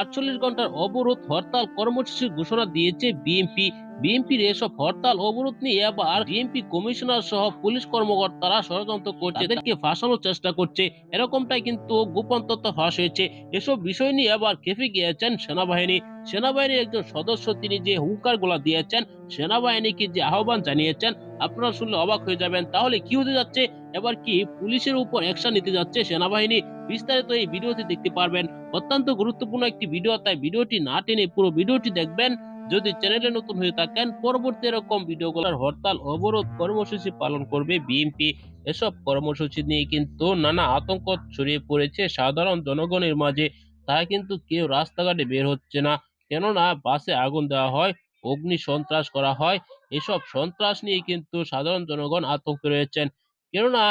আটচল্লিশ ঘণ্টার অবরোধ হরতাল কর্মসূচি ঘোষণা দিয়েছে বিএনপি। বিএনপির এসব হরতাল, অবরোধ নিয়ে এবার বিএনপি কমিশনার সহ পুলিশ কর্মকর্তারা ষড়যন্ত্র করছে, এদেরকে ফাঁসানোর চেষ্টা করছে। এরকমটাই কিন্তু গোপন তথ্য ফাঁস হয়েছে। এসব বিষয় নিয়ে আবার খেপে গিয়েছেন সেনাবাহিনী। সেনাবাহিনীর একজন সদস্য তিনি যে হুঙ্কার গোলা দিয়েছেন, সেনাবাহিনীকে যে আহ্বান জানিয়েছেন, আপনারা শুনলে অবাক হয়ে যাবেন। তাহলে কি হতে যাচ্ছে? এবার কি পুলিশের উপর অ্যাকশন নিতে যাচ্ছে সেনাবাহিনী? বিস্তারিত এই ভিডিওতে দেখতে পারবেন। অত্যন্ত গুরুত্বপূর্ণ একটি ভিডিও, তাই ভিডিওটি না টেনে পুরো ভিডিওটি দেখবেন। যদি চ্যানেলে নতুন হয়ে থাকেন, পরবর্তী এরকম ভিডিও ভিডিওগুলোর হরতাল, অবরোধ কর্মসূচি পালন করবে বিএনপি। এসব কর্মসূচি নিয়ে কিন্তু নানা আতঙ্ক ছড়িয়ে পড়েছে। সাধারণ জনগণের মাঝে। তাই কিন্তু কেউ রাস্তাঘাটে বের হচ্ছে না। কেননা বাসে আগুন দেওয়া হয়, অগ্নি সন্ত্রাস করা হয়। এসব সন্ত্রাস নিয়ে কিন্তু সাধারণ জনগণ আতঙ্কে রয়েছেন। কেননা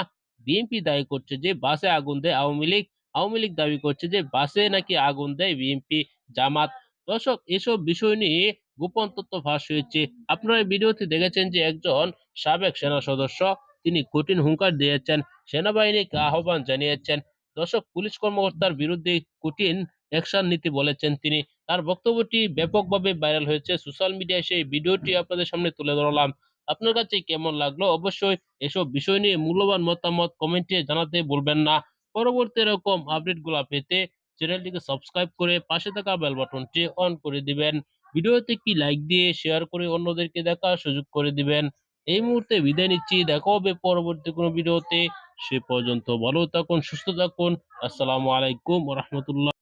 বিএনপি দায়ী করছে যে, বাসে আগুন দেয় আওয়ামী লীগ। আওয়ামী লীগ দাবি করছে যে, বাসে নাকি আগুন দেয় বিএনপি জামাত। দর্শক, এসব বিষয় নিয়ে গোপন তথ্য ফাঁস হয়েছে। আপনারা ভিডিওতে দেখেছেন যে, একজন সাবেক সেনা সদস্য, তিনি কঠিন হুঙ্কার দিয়েছেন। সেনাবাহিনীকে আহ্বান জানিয়েছেন। দর্শক, পুলিশ কর্মকর্তার বিরুদ্ধে কঠিন অ্যাকশন নিতে বলেছেন তিনি। তার বক্তব্যটি ব্যাপকভাবে ভাইরাল হয়েছে। সোশ্যাল মিডিয়ায় সেই ভিডিওটি আপনাদের সামনে তুলে ধরলাম। আপনার কাছে কেমন লাগল? অবশ্যই এসব বিষয় নিয়ে মূল্যবান মতামত কমেন্টে জানাতে ভুলবেন না। পরবর্তী এরকম আপডেটগুলো পেতে চ্যানেলটিকে সাবস্ক্রাইব করে পাশে থাকা বেল বাটনটি অন করে দিবেন। ভিডিওতে কি লাইক দিয়ে শেয়ার করে অন্যদেরকে দেখার সুযোগ করে দিবেন। এই মুহূর্তে বিদায় নিচ্ছি। দেখা হবে পরবর্তী কোনো ভিডিওতে। সে পর্যন্ত ভালো থাকুন, সুস্থ থাকুন। আসসালামু আলাইকুম রহমতুল্লাহ।